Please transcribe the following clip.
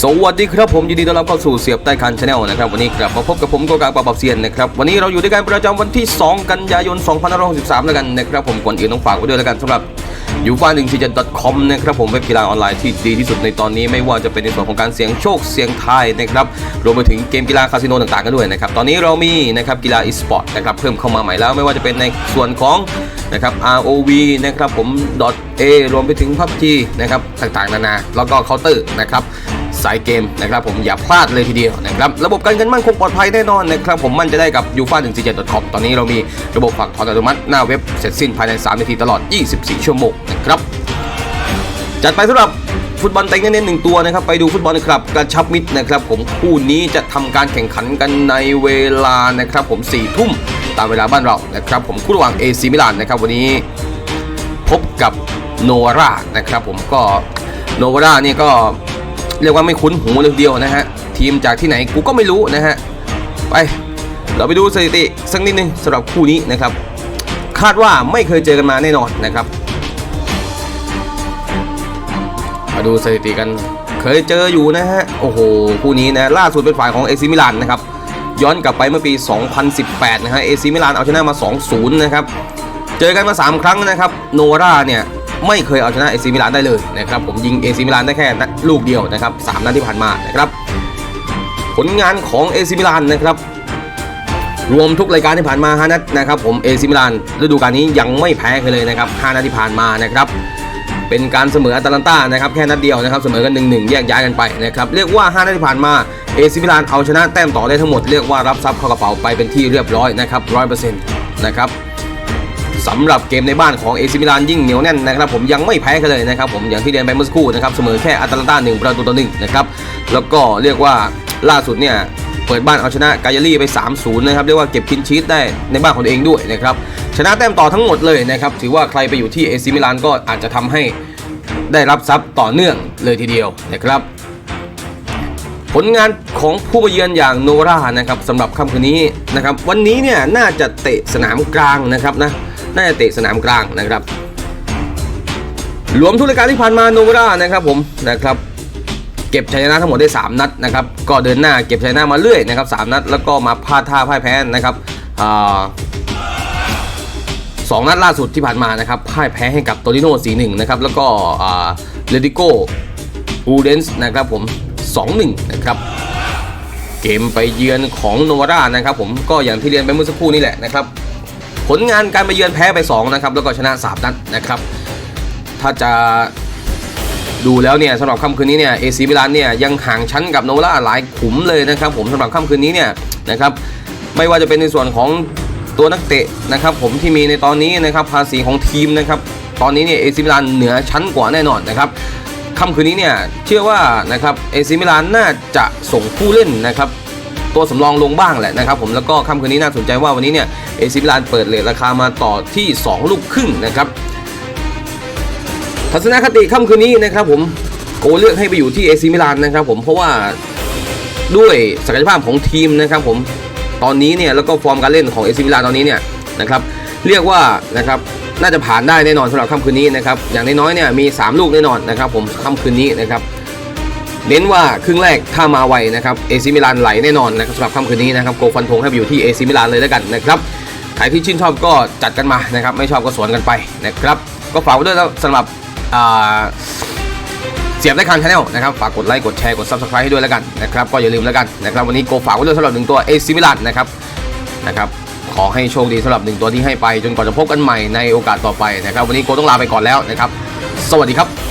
สวัสดีครับผมยินดีต้อนรับเข้าสู่เสียบใต้คันชาแนลนะครับวันนี้กลับมาพบกับผมโกกาปาปับเซียนนะครับวันนี้เราอยู่ด้วยกันประจำวันที่ 2 กันยายน 2563 แล้วกันนะครับผมก่อนอื่นต้องฝากไว้ด้วยแล้วกันสำหรับยูฟ่าหนึ่งซีเจน .com นะครับผมเว็บกีฬาออนไลน์ที่ดีที่สุดในตอนนี้ไม่ว่าจะเป็นในส่วนของการเสี่ยงโชคเสี่ยงทายนะครับรวมไปถึงเกมกีฬาคาสิโนต่างๆกันด้วยนะครับตอนนี้เรามีนะครับกีฬาอีสปอร์ตนะครับเพิ่มเข้ามาใหม่แล้วไม่ว่าจะเป็นในส่วนของนะครับ ROV นะครับผม .a รวมไปถึง PUBG นะครับต่างๆนานาแล้วก็เคาน์เตอร์นะครับ สายเกมนะครับผมอย่าพลาดเลยทีเดียวนะครับระบบการเงินมั่นคงปลอดภัยแน่นอนนะครับผมมั่นใจะได้กับ u f a 1 4 7 com ตอนนี้เรามีระบบฝากถอนอัตโนมัติหน้าเว็บเสร็จสิ้นภายใน3นาทีตลอด 24 ชั่วโมงนะครับจัดไปสำหรับฟุตบอลเต็งเน้นๆหนึ่งตัวนะครับไปดูฟุตบอลครับกระชับมิตรนะครับผมคู่นี้จะทำการแข่งขันกันในเวลานะครับผม4ี่ทุ่มตามเวลาบ้านเรานะครับผมคู่ระหว่าง AC มิลานนะครับวันนี้พบกับโนวาร่านะครับผมก็โนวาร่านี่ก็ เรียกว่าไม่คุ้นหูเลยทีเดียวนะฮะ ทีมจากที่ไหนกูก็ไม่รู้นะฮะ ไป เราไปดูสถิติสักนิดนึงสำหรับคู่นี้นะครับ คาดว่าไม่เคยเจอกันมาแน่นอนนะครับ มาดูสถิติกันเคยเจออยู่นะฮะ โอ้โห คู่นี้นะล่าสุดเป็นฝ่ายของเอซิมิลานนะครับ ย้อนกลับไปเมื่อปี 2018 นะฮะเอซิมิลานเอาชนะมา 2-0 นะครับ เจอกันมา 3 ครั้งนะครับ โนราเนี่ย ไม่เคยเอาชนะเอซิมิลานได้เลยนะครับผมยิงเอซิมิลานได้แค่ลูกเดียวนะครับสามนัดที่ผ่านมานะครับ ผลงานของเอซิมิลานนะครับรวมทุกรายการที่ผ่านมา5นัดนะครับผมเอซิมิลานฤดูกาลนี้ยังไม่แพ้ใครเลยนะครับ5นัดที่ผ่านมานะครับเป็นการเสมออาตาลันตานะครับแค่นัดเดียวนะครับเสมอกัน1นึแยกย้ายกันไปนะครับเรียกว่า5นัดที่ผ่านมาเอซิมิลานเอาชนะแต้มต่อได้ทั้งหมดเรียกว่ารับทรัพย์เข้ากระเป๋าไปเป็นที่เรียบร้อยนะครับร้อยเปอร์เซ็นต์นะครับ สำหรับเกมในบ้านของเอซิมิลานยิ่งเหนียวแน่นนะครับผมยังไม่แพ้กันเลยนะครับผมอย่างที่เรียนไปเมื่อสักครู่นะครับเสมอแค่อาตาลันตา1ประตูต่อ1นะครับแล้วก็เรียกว่าล่าสุดเนี่ยเปิดบ้านเอาชนะกายารี่ไป 3-0 นะครับ เรียกว่าเก็บคินชีตได้ในบ้านของตัวเองด้วยนะครับ ชนะแต้มต่อทั้งหมดเลยนะครับ ถือว่าใครไปอยู่ที่เอซิมิลานก็อาจจะทำให้ได้รับทรัพย์ต่อเนื่องเลยทีเดียวนะครับ ผลงานของผู้มาเยือนอย่างโนรานะครับสำหรับค่ำคืนนี้นะครับ วันนี้เนี่ยน่าจะเตะสนามกลางนะครับนะ น่าจะเตะสนามกลางนะครับรวมทุกรายการที่ผ่านมาโนวรานะครับผมนะครับเก็บชัยชนะทั้งหมดได้ 3 นัดนะครับก็เดินหน้าเก็บชัยชนะมาเรื่อยนะครับสามนัดแล้วก็มาพลาดท่าพ่ายแพ้นะครับสองนัดล่าสุดที่ผ่านมานะครับพ่ายแพ้ให้กับโตริโน่4-1นะครับแล้วก็เลดิโกอูเดนส์นะครับผม 2-1 นะครับ เกมไปเยือนของโนวาร่านะครับผมก็อย่างที่เรียนไปเมื่อสักครู่นี่แหละนะครับ ผลงานการไปเยือนแพ้ไป2นะครับแล้วก็ชนะ 3 นัดนะครับ ถ้าจะดูแล้วเนี่ยสำหรับค่ำคืนนี้เนี่ยเอซีมิลานเนี่ยยังห่างชั้นกับโนวาร่าหลายขุมเลยนะครับ ผมสำหรับค่ำคืนนี้เนี่ยนะครับไม่ว่าจะเป็นในส่วนของตัวนักเตะนะครับผมที่มีในตอนนี้นะครับภาษีของทีมนะครับตอนนี้เนี่ยเอซิมิลานเหนือชั้นกว่าแน่นอนนะครับค่ำคืนนี้เนี่ยเชื่อว่านะครับเอซิมิลานน่าจะส่งผู้เล่นนะครับ ตัวสำรองลงบ้างแหละนะครับผมแล้วก็ค่ำคืนนี้น่าสนใจว่าวันนี้เนี่ยเอซิมิลานเปิดเลทราคามาต่อที่ 2 ลูกครึ่งนะครับทัศนคติค่ำคืนนี้นะครับผมโกเลือกให้ไปอยู่ที่เอซิมิลานนะครับผมเพราะว่าด้วยศักยภาพของทีมนะครับผมตอนนี้เนี่ยแล้วก็ฟอร์มการเล่นของเอซิมิลานตอนนี้เนี่ยนะครับเรียกว่านะครับน่าจะผ่านได้แน่นอนสำหรับค่ำคืนนี้นะครับอย่างน้อยๆเนี่ยมี 3 ลูกแน่นอนนะครับผมค่ำคืนนี้นะครับ เน้นว่าครึ่งแรกถ้ามาไวนะครับเอซิมิลานไหลแน่นอนนะครับสำหรับค่ำคืนนี้นะครับโกฟันธงให้ไปอยู่ที่เอซิมิลานเลยแล้วกันนะครับใครที่ชื่นชอบก็จัดกันมานะครับไม่ชอบก็สวนกันไปนะครับก็ฝากไว้ด้วยสำหรับเสียบได้คันชาแนลนะครับฝากกดไลค์กดแชร์กด subscribe ให้ด้วยแล้วกันนะครับก็อย่าลืมแล้วกันนะครับวันนี้โกฝากไว้ด้วยสำหรับหนึ่งตัวเอซิมิลันนะครับนะครับขอให้โชคดีสำหรับหนึ่งตัวที่ให้ไป จนกว่าจะพบกันใหม่ในโอกาสต่อไปนะครับวันนี้โกต้องลาไปก่อนแล้วนะครับ สวัสดีครับ